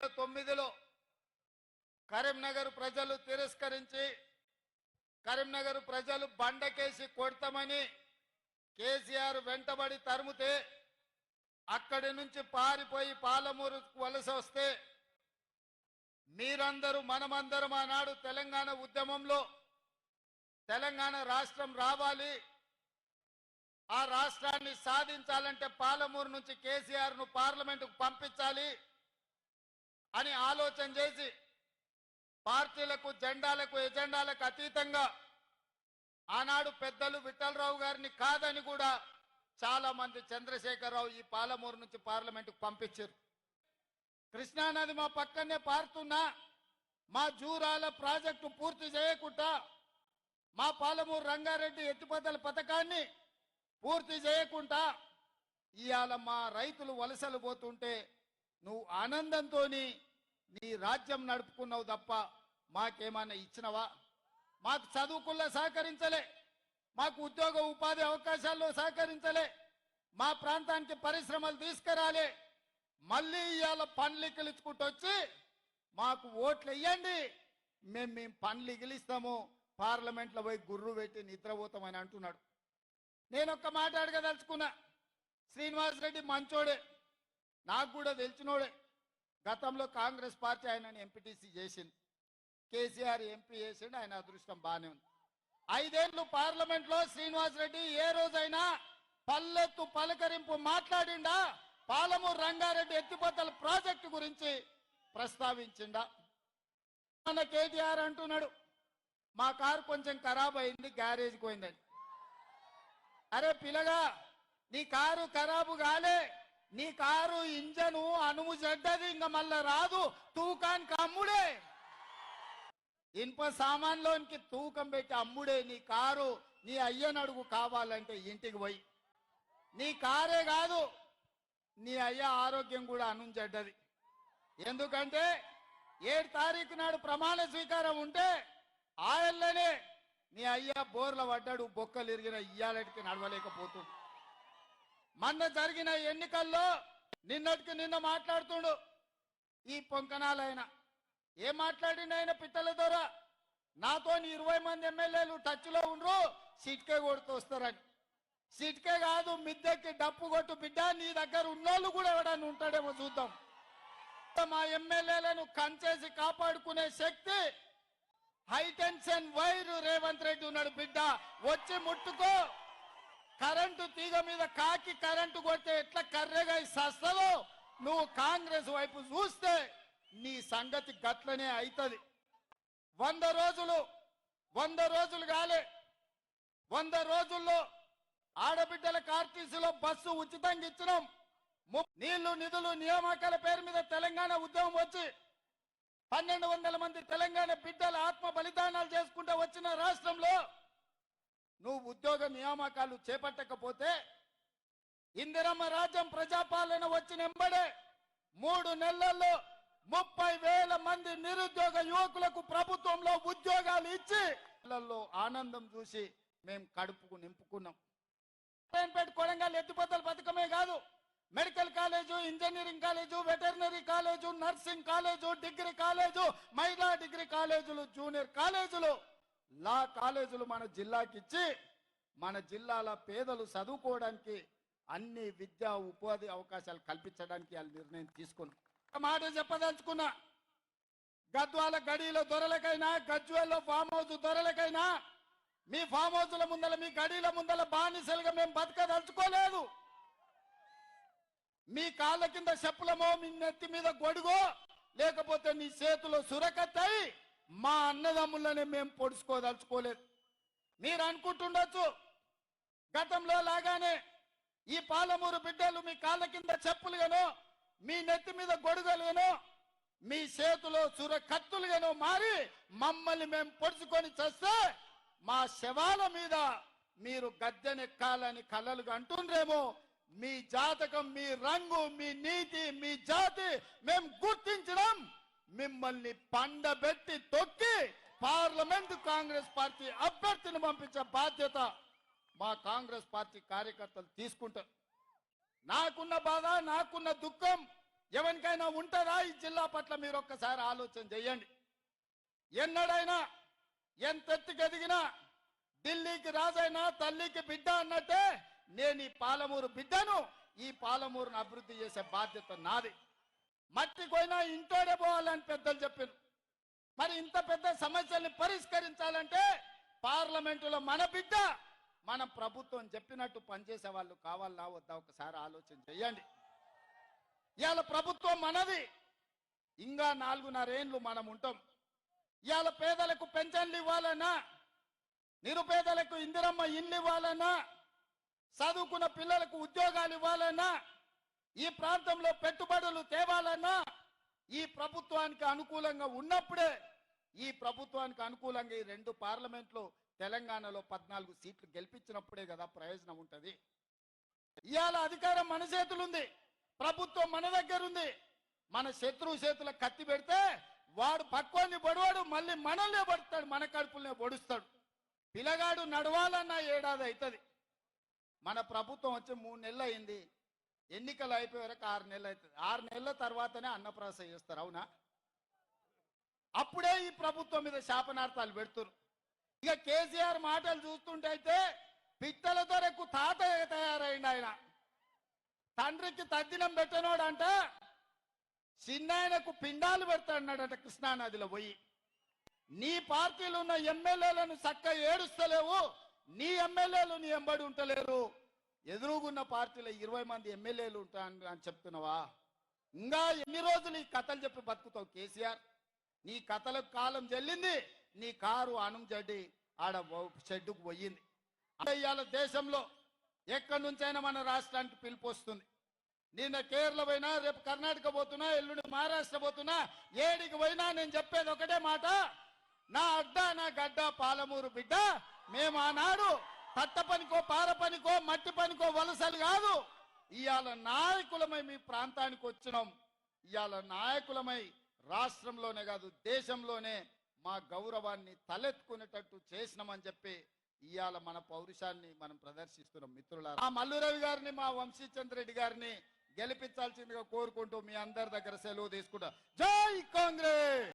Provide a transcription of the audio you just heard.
తొమ్మిదిలో కరీంనగర్ ప్రజలు తిరస్కరించి కరీంనగర్ ప్రజలు బండకేసి కొడతామని కేసీఆర్ వెంటబడి తరుముతే అక్కడి నుంచి పారిపోయి పాలమూరు వలస వస్తే మీరందరూ మనమందరం ఆనాడు తెలంగాణ ఉద్యమంలో తెలంగాణ రాష్ట్రం రావాలి. ఆ రాష్ట్రాన్ని సాధించాలంటే పాలమూరు నుంచి కేసీఆర్ను పార్లమెంటుకు పంపించాలి. అని ఆలోచన చేసి పార్టీలకు జెండాలకు ఎజెండాలకు అతీతంగా ఆనాడు పెద్దలు విఠలరావు గారిని కాదని కూడా చాలా మంది చంద్రశేఖరరావు ఈ పాలమూరు నుంచి పార్లమెంటుకు పంపించారు. కృష్ణానది మా పక్కనే పారుతున్నా మా జూరాల ప్రాజెక్టు పూర్తి చేయకుండా మా పాలమూరు రంగారెడ్డి ఎత్తిపోతల పథకాన్ని పూర్తి చేయకుండా ఇవాళ మా రైతులు వలసలు పోతుంటే నువ్వు ఆనందంతో నీ రాజ్యం నడుపుకున్నావు తప్ప మాకేమన్నా ఇచ్చినవా? మాకు చదువుకుల్లో సహకరించలే. మాకు ఉద్యోగ ఉపాధి అవకాశాల్లో సహకరించలే. మా ప్రాంతానికి పరిశ్రమలు తీసుకురాలే. మళ్ళీ ఇవాళ పనులు ఇక్కిలించుకుంటూ వచ్చి మాకు ఓట్లు వెయ్యండి మేము మేము పనులు ఇగిలిస్తాము పార్లమెంట్లో పోయి గుర్రు పెట్టి నిద్రపోతామని అంటున్నాడు. నేను ఒక్క మాట అడగదలుచుకున్నా. శ్రీనివాస్ రెడ్డి మంచోడే. నాకు కూడా తెలిసినోడే. గతంలో కాంగ్రెస్ పార్టీ ఆయనని ఎంపీటీసీ చేసింది. కేసీఆర్ ఎంపీ చేసిండు ఆయన అదృష్టం బాగానే ఉంది. ఐదేళ్ళు పార్లమెంట్లో శ్రీనివాస్ రెడ్డి ఏ రోజైనా పల్లెత్తు పలకరింపు మాట్లాడిండా? పాలమూరు రంగారెడ్డి ఎత్తిపోతల ప్రాజెక్టు గురించి ప్రస్తావించిండా? మన కేటీఆర్ అంటున్నాడు మా కారు కొంచెం ఖరాబ్ అయింది గ్యారేజ్కి పోయిందని. అరే పిల్లగా నీ కారు ఖరాబు కాలే నీ కారు ఇంజను అనుము చెడ్డది ఇంకా మళ్ళా రాదు. తూకానికి అమ్ముడే. ఇనుప సామాన్లోనికి తూకం పెట్టి అమ్ముడే నీ కారు. నీ అయ్యనడుగు కావాలంటే ఇంటికి పోయి. నీ కారే కాదు నీ అయ్య ఆరోగ్యం కూడా అనుంచెడ్డది ఎందుకంటే ఏడు తారీఖు నాడు ప్రమాణ స్వీకారం ఉంటే ఆయల్లోనే నీ అయ్య బోర్ల పడ్డాడు బొక్కలు ఇరిగిన ఇయ్యాలటికి నడవలేకపోతుంది. మొన్న జరిగిన ఎన్నికల్లో నిన్నటికి నిన్న మాట్లాడుతుడు. ఈ పొంకనాలైన. ఏం మాట్లాడిండు ఆయన పిట్టల ద్వారా? నాతో ఇరవై మంది ఎమ్మెల్యేలు టచ్లో ఉండరు ఉండ్రు సిట్కే కొడుతూ వస్తారని సిట్కే కాదు మిద్దెకి డప్పు కొట్టు బిడ్డ నీ దగ్గర ఉన్నోళ్ళు కూడా ఎవడన్నా ఉంటాడేమో చూద్దాం. మా ఎమ్మెల్యేలను కంచేసి కాపాడుకునే శక్తి high tension wire Revanth Reddy ఉన్నాడు బిడ్డ. వచ్చి ముట్టుకో. కరెంటు తీగ మీద కాకి కరెంటు కొడితే ఎట్లా కర్రెగా సస్తలో నువ్వు కాంగ్రెస్ వైపు చూస్తే నీ సంగతి గట్లనే అవుతుంది వంద రోజులు వంద రోజులు కాలే. వంద రోజుల్లో ఆడబిడ్డల ఆర్టీసీలో బస్సు ఉచితంగా ఇచ్చినాం. నీళ్ళు నిధులు నియామకాల పేరు మీద తెలంగాణ ఉద్యమం వచ్చి పన్నెండు వందల మంది తెలంగాణ బిడ్డల ఆత్మ బలిదానాలు చేసుకుంటూ వచ్చిన రాష్ట్రంలో నువ్వు ఉద్యోగ నియామకాలు చేపట్టకపోతే ఇందిరమ్మ రాజ్యం ప్రజాపాలన వచ్చిన ఎంబడే మూడు నెలల్లో ముప్పై వేల మంది నిరుద్యోగ యువకులకు ప్రభుత్వంలో ఉద్యోగాలు ఇచ్చి ఆనందం చూసి మేము కడుపుకు నింపుకున్నాం. నారాయణపేట కొడంగల్ ఎత్తిపోతల పథకమే కాదు medical college engineering college veterinary college nursing college degree college మహిళా డిగ్రీ కాలేజీలు జూనియర్ కాలేజీలు లా కాలేజీలు మన జిల్లాకి ఇచ్చి మన జిల్లాల పేదలు చదువుకోవడానికి అన్ని విద్యా ఉపాధి అవకాశాలు కల్పించడానికి వాళ్ళు నిర్ణయం తీసుకున్నారు మాట చెప్పదలుచుకున్నా గద్వాల గడిలో దొరలకైనా గజ్వేల్లో ఫామ్ హౌస్ దొరలకైనా మీ ఫామ్ హౌస్ల ముందల మీ గడిల ముందల బానిసలుగా మేము బతకదలుచుకోలేదు. మీ కాళ్ళ కింద చెప్పులమో మీ నెత్తి మీద గొడుగో లేకపోతే నీ చేతిలో సురకత్తాయి. మా అన్నదమ్ములనే మేము పొడుచుకోదలుచుకోలేదు. మీరు అనుకుంటుండొచ్చు గతంలో లాగానే ఈ పాలమూరు బిడ్డలు మీ కాళ్ళ కింద చెప్పులుగానో మీ నెత్తి మీద గొడుగలుగానో మీ చేతిలో చుర కత్తులుగానో మారి మమ్మల్ని మేము పొడుచుకొని చేస్తే మా శవాల మీద మీరు గద్దెనెక్కాలని కలలుగా అంటుండ్రేమో. మీ జాతకం మీ రంగు మీ నీతి మీ జాతి మేము గుర్తించడం మిమ్మల్ని పండబెట్టి తొక్కి పార్లమెంట్ కాంగ్రెస్ పార్టీ అభ్యర్థిని పంపించే బాధ్యత మా కాంగ్రెస్ పార్టీ కార్యకర్తలు తీసుకుంటారు. నాకున్న బాధ నాకున్న దుఃఖం ఎవరికైనా ఉంటుందా? ఈ జిల్లా పట్ల మీరు ఒక్కసారి ఆలోచన చేయండి. ఎన్నడైనా ఎంతెత్తుకెదిగినా ఢిల్లీకి రాజైనా తల్లికి బిడ్డ అన్నట్టే నేను ఈ పాలమూరు బిడ్డను ఈ పాలమూరును అభివృద్ధి చేసే బాధ్యత నాది. మట్టి పోయినా ఇంటోడే పోవాలని పెద్దలు చెప్పారు. మరి ఇంత పెద్ద సమస్యల్ని పరిష్కరించాలంటే పార్లమెంటులో మన బిడ్డ మన ప్రభుత్వం చెప్పినట్టు పనిచేసే వాళ్ళు కావాలా వద్దా ఒకసారి ఆలోచన చేయండి. ఇవాళ ప్రభుత్వం మనది. ఇంకా నాలుగున్నరేండ్లు మనం ఉంటాం. ఇవాళ పేదలకు పెన్షన్లు ఇవ్వాలన్నా నిరుపేదలకు ఇందిరమ్మ ఇల్లు ఇవ్వాలన్నా చదువుకున్న పిల్లలకు ఉద్యోగాలు ఇవ్వాలన్నా ఈ ప్రాంతంలో పెట్టుబడులు తేవాలన్నా ఈ ప్రభుత్వానికి అనుకూలంగా ఉన్నప్పుడే ఈ ప్రభుత్వానికి అనుకూలంగా ఈ రెండు పార్లమెంట్లో తెలంగాణలో పద్నాలుగు సీట్లు గెలిపించినప్పుడే కదా ప్రయోజనం ఉంటుంది. ఇవాళ అధికారం మన చేతులుంది ప్రభుత్వం మన దగ్గర ఉంది మన శత్రువు చేతుల కత్తి పెడితే వాడు పక్వాన్ని పొడవాడు మళ్ళీ మనల్నే పడతాడు మన కడుపులనే పొడుస్తాడు. పిల్లగాడు నడవాలన్న ఏడాది అవుతుంది మన ప్రభుత్వం వచ్చి మూడు నెలలు అయింది ఎన్నికలు అయిపోయే వరకు ఆరు నెలలు అవుతుంది ఆరు నెలల తర్వాతనే అన్నప్రాస చేస్తారు అవునా? అప్పుడే ఈ ప్రభుత్వం మీద శాపనార్థాలు పెడుతురు ఇక కేసీఆర్ మాటలు చూస్తుంటే అయితే పిట్టలతో ఎక్కువ తాత తయారైంది ఆయన. తండ్రికి తద్దినం పెట్టనోడంట చిన్నాయనకు పిండాలు పెడతాడన్నాడట కృష్ణానదిలో పోయి. నీ పార్టీలో ఉన్న ఎమ్మెల్యేలను చక్క ఏడుస్తలేవు నీ ఎమ్మెల్యేలు నీ ఎంబడి ఉంటలేరు. ఎదురుగున్న పార్టీలో ఇరవై మంది ఎమ్మెల్యేలు ఉంటాను అని చెప్తున్నావా? ఇంకా ఎన్ని రోజులు ఈ కథలు చెప్పి బతుకుతావు కేసీఆర్? నీ కథలకు కాలం చెల్లింది నీ కారు అణం జడ్డి ఆడ షెడ్డుకు పోయింది. అంటే ఇవాళ దేశంలో ఎక్కడి నుంచైనా మన రాష్ట్రానికి పిలుపు వస్తుంది. నిన్న కేరళ పోయినా రేపు కర్ణాటక పోతున్నా ఎల్లుండి మహారాష్ట్ర పోతున్నా ఏడికి పోయినా నేను చెప్పేది ఒకటే మాట. నా అడ్డ నా గడ్డ పాలమూరు బిడ్డ మేము ఆనాడు పట్ట పనికో పార పనికో మట్టి పనికో వలసలు కాదు. ఇవాళ నాయకులమై మీ ప్రాంతానికి వచ్చినాం. ఇవాళ నాయకులమై రాష్ట్రంలోనే కాదు దేశంలోనే మా గౌరవాన్ని తలెత్తుకునేటట్టు చేసినామని చెప్పి ఇవాళ మన పౌరుషాన్ని మనం ప్రదర్శిస్తున్నాం మిత్రులారా. ఆ మల్లురవి గారిని మా వంశీచంద్ర రెడ్డి గారిని గెలిపించాల్సిందిగా కోరుకుంటూ మీ అందరి దగ్గర సెలవు తీసుకుంటా. జై కాంగ్రెస్!